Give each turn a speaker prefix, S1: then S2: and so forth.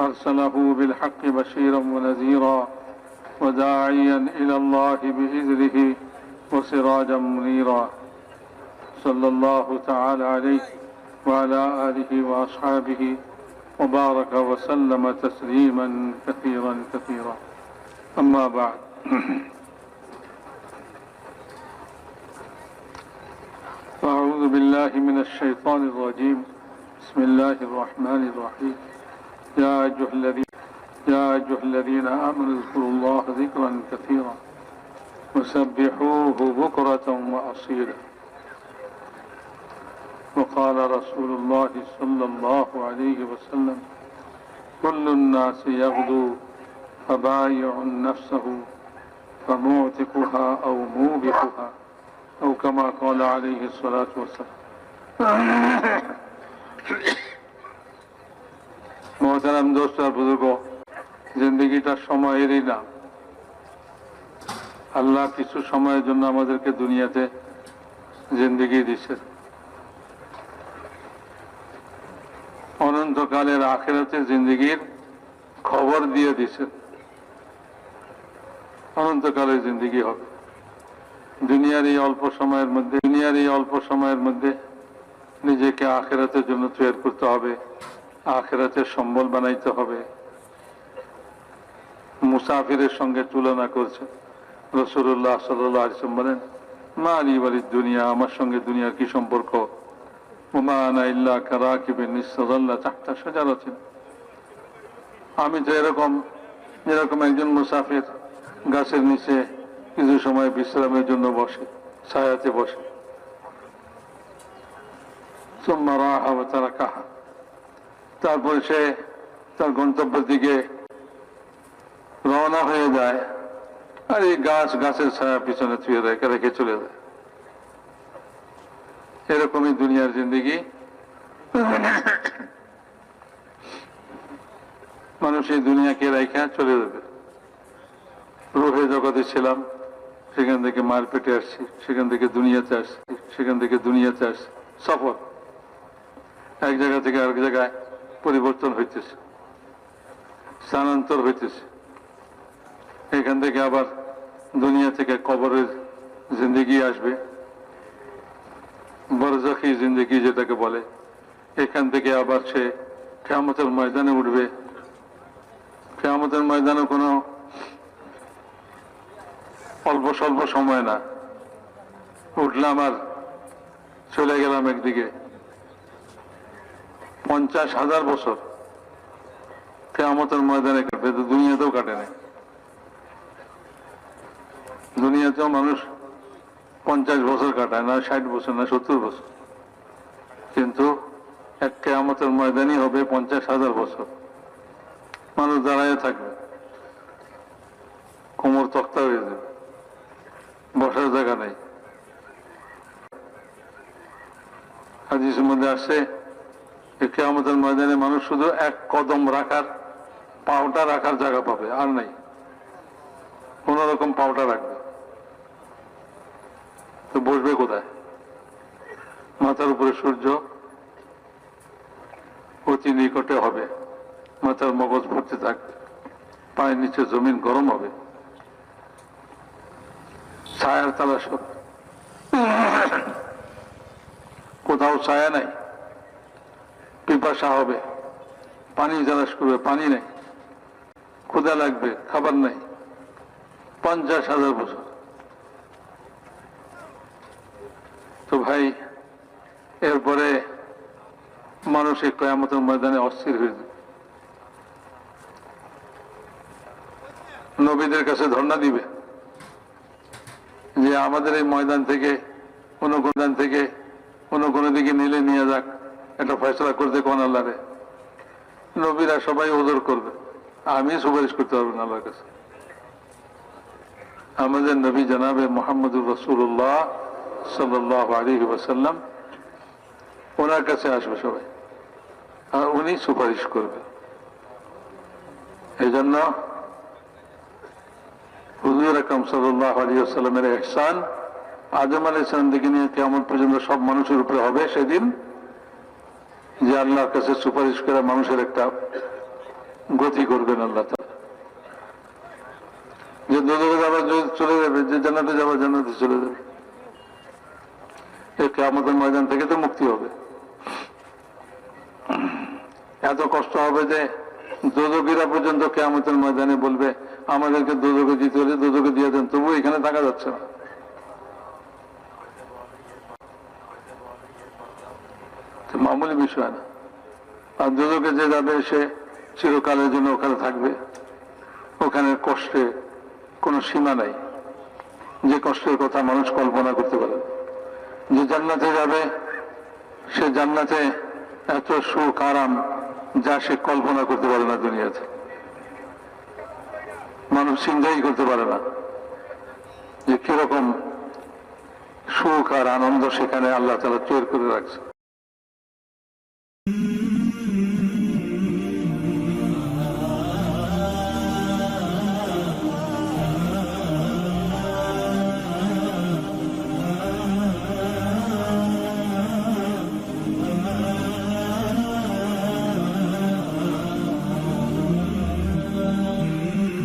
S1: أرسله بالحق بشيرا ونذيرا وداعيا إلى الله بإذنه وسراجا منيرا. صلى الله تعالى عليه وعلى آله وأصحابه وبارك وسلم تسليما كثيرا كثيرا. أما بعد. أعوذ بالله من الشيطان الرجيم. بسم الله الرحمن الرحيم. يا أيها الذين يا أيها الذين آمنوا اذكروا الله ذكرا كثيرا وسبحوه بكرة وأصيلا. وقال رسول الله صلى الله عليه وسلم كل الناس يغدو فبايع نفسه فمعتقها أو موبقها أو كما قال عليه الصلاة والسلام. মহতারাম দোস্ত আর বুজুর্গ, জিন্দগিটা সময়েরই নাম আল্লাহ কিছু সময়ের জন্য আমাদেরকে দুনিয়াতে জিন্দগি দিচ্ছে অনন্তকালের আখেরাতে জিন্দগির খবর দিয়ে দিছেন অনন্তকালের জিন্দগি হবে। দুনিয়ার এই অল্প সময়ের মধ্যে দুনিয়ার এই অল্প সময়ের মধ্যে নিজেকে আখেরাতের জন্য তৈরি করতে হবে। আখেরাতের সম্বল বানাইতে হবে। মুসাফিরের সঙ্গে তুলনা করছে। রসুল্লাহ সাল্লাম বলেন, মা আলী বালির দুনিয়া, আমার সঙ্গে দুনিয়ার কি সম্পর্ক? আমি তো এরকম যেরকম একজন মুসাফির গাছের নিচে কিছু সময় বিশ্রামের জন্য বসে, ছায়াতে বসে। তারা কাহা তারপরে সে তার গন্তব্যের দিকে রওনা হয়ে যায় আর এই গাছ, গাছের ছায়া পিছনে থুয়ে রেখে রেখে চলে যায়। এরকমই দুনিয়ার জিন্দিগি। মানুষ এই দুনিয়াকে রেখা চলে যাবে। রুহে জগতে ছিলাম, সেখান থেকে মারপেটে আসছি, সেখান থেকে দুনিয়াতে আসছি, সেখান থেকে দুনিয়াতে আসছি। সফর এক জায়গা থেকে আরেক জায়গায় পরিবর্তন হইতেছে, স্থানান্তর হইতেছে। এখান থেকে আবার দুনিয়া থেকে কবরের জিন্দগি আসবে। বরজখি জিন্দগি যেটাকে বলে, এখান থেকে আবার সে কেয়ামতের ময়দানে উঠবে। কেয়ামতের ময়দানে কোনো অল্প স্বল্প সময় না। উঠলাম আর চলে গেলাম একদিকে। পঞ্চাশ হাজার বছর। কেয়ামতের ময়দানে কাটবে তো দুনিয়াতেও কাটে না দুনিয়াতেও মানুষ পঞ্চাশ বছর কাটায় না, ষাট বছর না, সত্তর বছর। কিন্তু এক কেয়ামতের ময়দানই হবে পঞ্চাশ হাজার বছর। মানুষ দাঁড়ায় থাকবে। কোমর তক্তা হয়ে যাবে। বসার জায়গা নেই। হাদিসের মধ্যে আসছে কেয়ামতের ময়দানে মানুষ শুধু এক কদম রাখার পাওটা রাখার জায়গা পাবে, আর নাই। কোন রকম পাওটা রাখবে। তো বসবে কোথায়? মাথার উপরে সূর্য অতি নিকটে হবে। মাথার মগজ ভর্তি থাকবে পায়ের নিচে জমিন গরম হবে। ছায়ার তালাশ হবে। কোথাও ছায়া নাই। পিপাসা হবে। পানি তালাশ করবে, পানি নেই। ক্ষুদা লাগবে, খাবার নাই। পঞ্চাশ হাজার বছর। তো ভাই, এরপরে মানুষ এই কয়ামতের ময়দানে অস্থির হয়ে যাবে। নবীদের কাছে ধর্ণা দিবে যে আমাদের এই ময়দান থেকে কোনো ময়দান থেকে কোনো কোনো দিকে নিলে নিয়ে যাক। একটা ফয়সলা করতে কোন আল্লাহরে নবীরা সবাই ওজোর করবে। আমি সুপারিশ করতে পারব না আল্লাহর কাছে। আমাদের নবী জানাবে মোহাম্মদুর রসুল্লাহ সাল্লাহ আলী ওয়াসাল্লাম, ওনার কাছে আসবে সবাই। আর উনি সুপারিশ করবে। এই জন্য হুজুর আকরম সাল্লাহ আলী আসাল্লামের এহসান, আদম আলী ইসলাম থেকে নিয়ে কেমন পর্যন্ত সব মানুষের উপরে হবে সেদিন যে আল্লাহর কাছে সুপারিশ করে মানুষের একটা গতি করবেন আল্লাহ তাআলা। যে দোদরে যাবার চলে যাবে, যে জান্নাতে যাবার জান্নাতে চলে যাবে। কেয়ামতের ময়দান থেকে তো মুক্তি হবে। এত কষ্ট হবে যে দোদকিরা পর্যন্ত কেয়ামতের ময়দানে বলবে, আমাদেরকে দোদকে দিতে হলে দোদকে দিয়ে দেন। তবু এখানে থাকা যাচ্ছে না। মামুলি বিষয় না। আর দোদকে যে যাবে, সে চিরকালের জন্য ওখানে থাকবে। ওখানে কষ্টে কোনো সীমা নাই। যে কষ্টের কথা মানুষ কল্পনা করতে পারে। যে জান্নাতে যাবে, সে জান্নাতে এত সুখ আরাম যা সে কল্পনা করতে পারে না দুনিয়াতে। মানুষ চিন্তাই করতে পারে না যে কীরকম সুখ আর আনন্দ সেখানে আল্লাহ তালা তৈরি করে রাখছে।